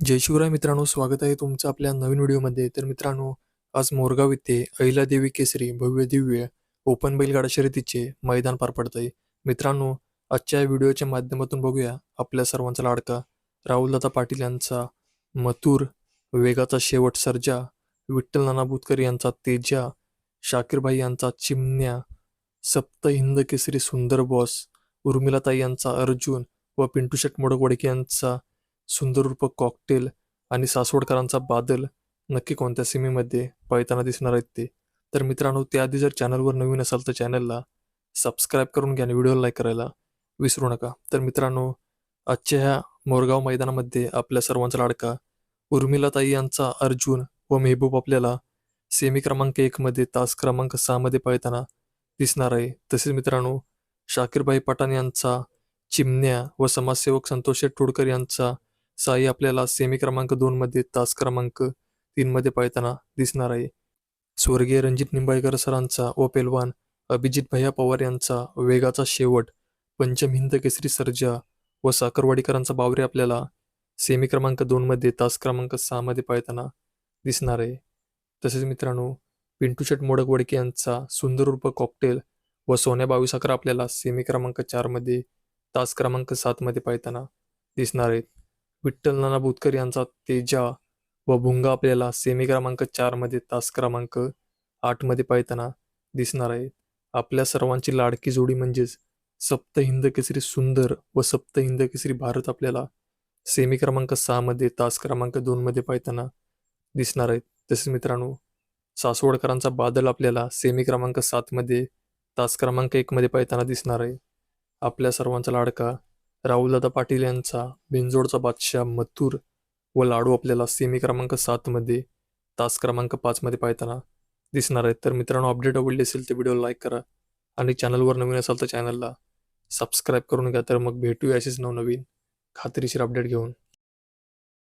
जय शिवराय मित्रांनो स्वागत आहे तुमचं आपल्या नवीन व्हिडिओमध्ये. तर मित्रांनो आज मोरगाव येथे अहिलादेवी केसरी भव्य दिव्य ओपन बैलगाडा शर्यतीचे मैदान पार पडतंय. मित्रांनो आजच्या या व्हिडिओच्या माध्यमातून बघूया आपल्या सर्वांचा लाडका राहुलदादा पाटील यांचा मथुर वेगाचा शेवट सर्जा विठ्ठल नाना बुतकर यांचा तेजा शाकीरभाई यांचा चिमण्या सप्त हिंद केसरी सुंदर बॉस उर्मिलाताई यांचा अर्जुन व पिंटू शेट मोडकवडके यांचा सुंदर रूप कॉकटेल आणि सासवडकरांचा बादल नक्की कोणत्या सीमेमध्ये पळताना दिसणार आहेत ते? तर मित्रांनो त्याआधी जर चॅनलवर नवीन असाल तर चॅनलला सबस्क्राईब करून घ्या आणि व्हिडिओला लाईक करायला विसरू नका. तर मित्रांनो आजच्या ह्या मोरगाव मैदानामध्ये आपल्या सर्वांचा लाडका उर्मिलाताई यांचा अर्जुन व मेहबूब आपल्याला सेमी क्रमांक एकमध्ये तास क्रमांक सहामध्ये पळताना दिसणार आहे. तसेच मित्रांनो शाकीरभाई पठाण यांचा चिमण्या व समाजसेवक संतोष शेठ टोडकर यांचा साई आपल्याला सेमी क्रमांक दोन मध्ये तास क्रमांक तीन मध्ये दिसणार आहे. स्वर्गीय रणजित निंबाळकर सरांचा व पेलवान अभिजित भैया पवार यांचा वेगाचा शेवट पंचम हिंद केसरी सर्जा व साखरवाडीकरांचा बावरे आपल्याला सेमी क्रमांक दोन मध्ये तास क्रमांक सहा मध्ये दिसणार आहे. तसेच मित्रांनो पिंटू शेट मोडक वडके यांचा सुंदर रूप कॉकटेल व सोन्या बावीस आपल्याला सेमी क्रमांक चारमध्ये तास क्रमांक सात मध्ये दिसणार आहेत विठ्ठल नाना बुतकर यांचा तेजा व भुंगा आपल्याला सेमी क्रमांक चारमध्ये तास क्रमांक आठमध्ये पळताना दिसणार आहे. आपल्या सर्वांची लाडकी जोडी म्हणजेच सप्त हिंद केसरी सुंदर व सप्त हिंद केसरी भारत आपल्याला सेमी क्रमांक सहा मध्ये तास क्रमांक दोन मध्ये पाहताना दिसणार आहेत तसेच मित्रांनो सासवडकरांचा बादल आपल्याला सेमी क्रमांक सात मध्ये तास क्रमांक एक मध्ये पाहताना दिसणार आहे. आपल्या सर्वांचा लाडका राहुलदादा पाटील यांचा बिंजोडचा बादशाह मथुर व लाडू आपल्याला सेमी क्रमांक सातमध्ये तास क्रमांक पाचमध्ये पाहताना दिसणार आहेत. तर मित्रांनो अपडेट आवडली असेल तर व्हिडिओ लाईक करा आणि चॅनलवर नवीन असाल तर चॅनलला सबस्क्राईब करून घ्या. तर मग भेटूया असेच नवनवीन खात्रीशीर अपडेट घेऊन.